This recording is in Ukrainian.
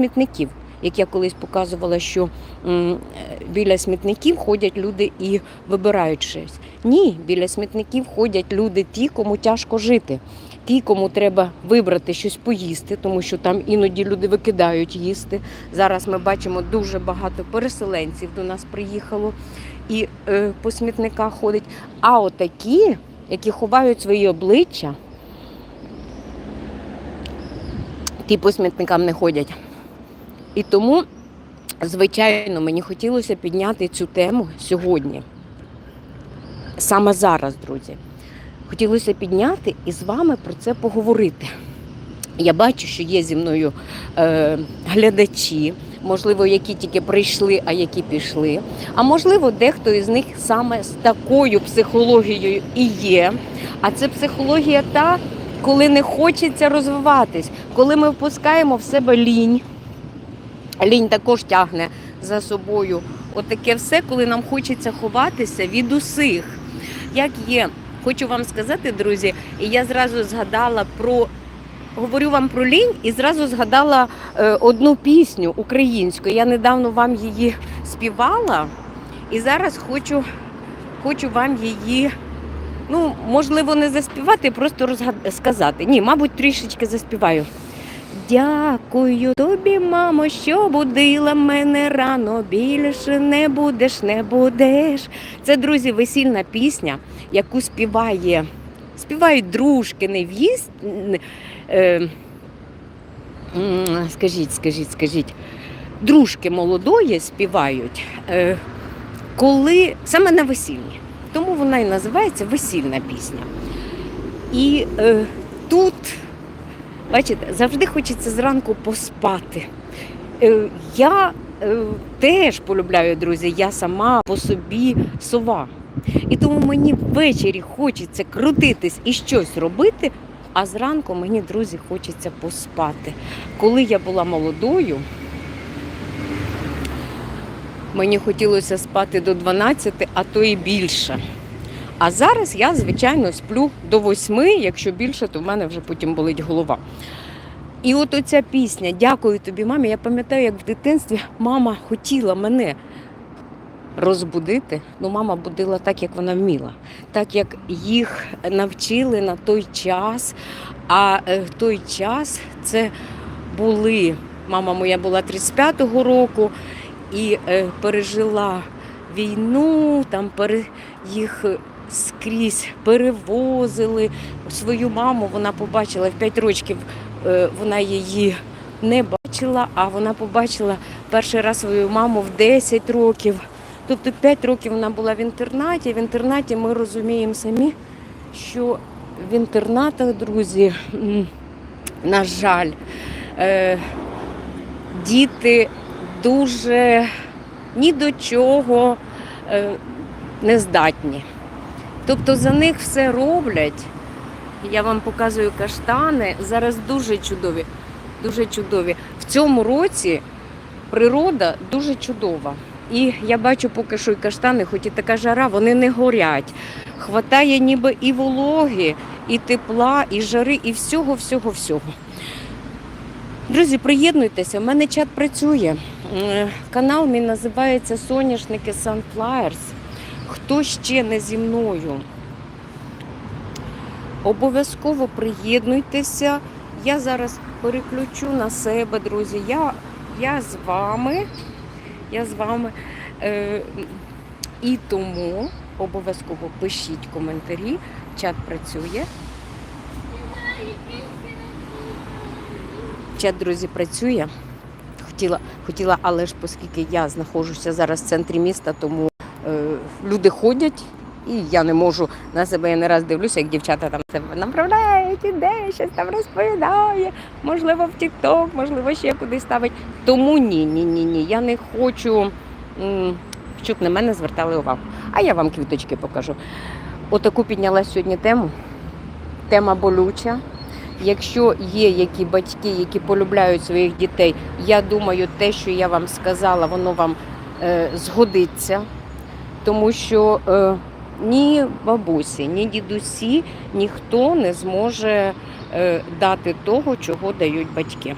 смітників. Як я колись показувала, що біля смітників ходять люди і вибирають щось. Ні, біля смітників ходять люди, ті, кому тяжко жити, ті, кому треба вибрати щось поїсти, тому що там іноді люди викидають їсти. Зараз ми бачимо дуже багато переселенців до нас приїхало і е, по смітниках ходять. А отакі, які ховають свої обличчя, ті по смітникам не ходять. І тому, звичайно, мені хотілося підняти цю тему сьогодні. Саме зараз, друзі. Хотілося підняти і з вами про це поговорити. Я бачу, що є зі мною е, глядачі, можливо, які тільки прийшли, а які пішли. А можливо, дехто із них саме з такою психологією і є. А це психологія та, коли не хочеться розвиватись, коли ми впускаємо в себе лінь. Лінь також тягне за собою. Отаке все, коли нам хочеться ховатися від усіх. Як є, хочу вам сказати, друзі, і я зразу згадала про. Говорю вам про лінь і зразу згадала е, одну пісню українську. Я недавно вам її співала, і зараз хочу, хочу вам її, ну, можливо, не заспівати, просто розгад... сказати. Ні, мабуть, трішечки заспіваю. Дякую тобі, мамо, що будила мене рано. Більше не будеш, не будеш. Це, друзі, весільна пісня, яку співає, співають дружки, невіст. Е, скажіть, скажіть, скажіть, дружки молодої співають, е, коли саме на весіллі. Тому вона і називається весільна пісня. І е, тут. Бачите, завжди хочеться зранку поспати. Е, Я е, теж полюбляю, друзі, я сама по собі сова. І тому мені ввечері хочеться крутитись і щось робити, а зранку мені, друзі, хочеться поспати. Коли я була молодою, мені хотілося спати до 12, а то і більше. А зараз я, звичайно, сплю до восьми, якщо більше, то в мене вже потім болить голова. І от оця пісня Дякую тобі, мамі. Я пам'ятаю, як в дитинстві мама хотіла мене розбудити. Ну, мама будила так, як вона вміла, так як їх навчили на той час. А е, в той час це були. Мама моя була 35-го року і е, пережила війну, там пере, їх скрізь перевозили. Свою маму вона побачила в 5 років, е, вона її не бачила, а вона побачила перший раз свою маму в 10 років. Тобто 5 років вона була в інтернаті. В інтернаті ми розуміємо самі, що в інтернатах, друзі, на жаль, е, діти дуже ні до чого е, не здатні. Тобто за них все роблять. Я вам показую каштани. Зараз дуже чудові. Дуже чудові. В цьому році природа дуже чудова. І я бачу поки що і каштани, хоч і така жара, вони не горять. Хватає ніби і вологи, і тепла, і жари, і всього, всього, всього. Друзі, приєднуйтеся, в мене чат працює. Канал мій називається Соняшники Sunflowers. Хто ще не зі мною? Обов'язково приєднуйтеся. Я зараз переключу на себе, друзі. Я, я з вами. Я з вами. Е, і тому обов'язково пишіть коментарі. Чат працює. Чат, друзі, працює. Хотіла, хотіла, але ж оскільки я знаходжуся зараз в центрі міста, тому люди ходять, і я не можу на себе. Я не раз дивлюся, як дівчата там себе направляють, іде, щось там розповідає, можливо, в Тік-Ток, можливо, ще кудись ставить. Тому ні, ні, ні, ні. Я не хочу, щоб на мене звертали увагу. А я вам квіточки покажу. Отаку підняла сьогодні тему. Тема болюча. Якщо є які батьки, які полюбляють своїх дітей, я думаю, те, що я вам сказала, воно вам е, згодиться, тому що е, ні бабусі, ні дідусі, ніхто не зможе е, дати того, чого дають батьки.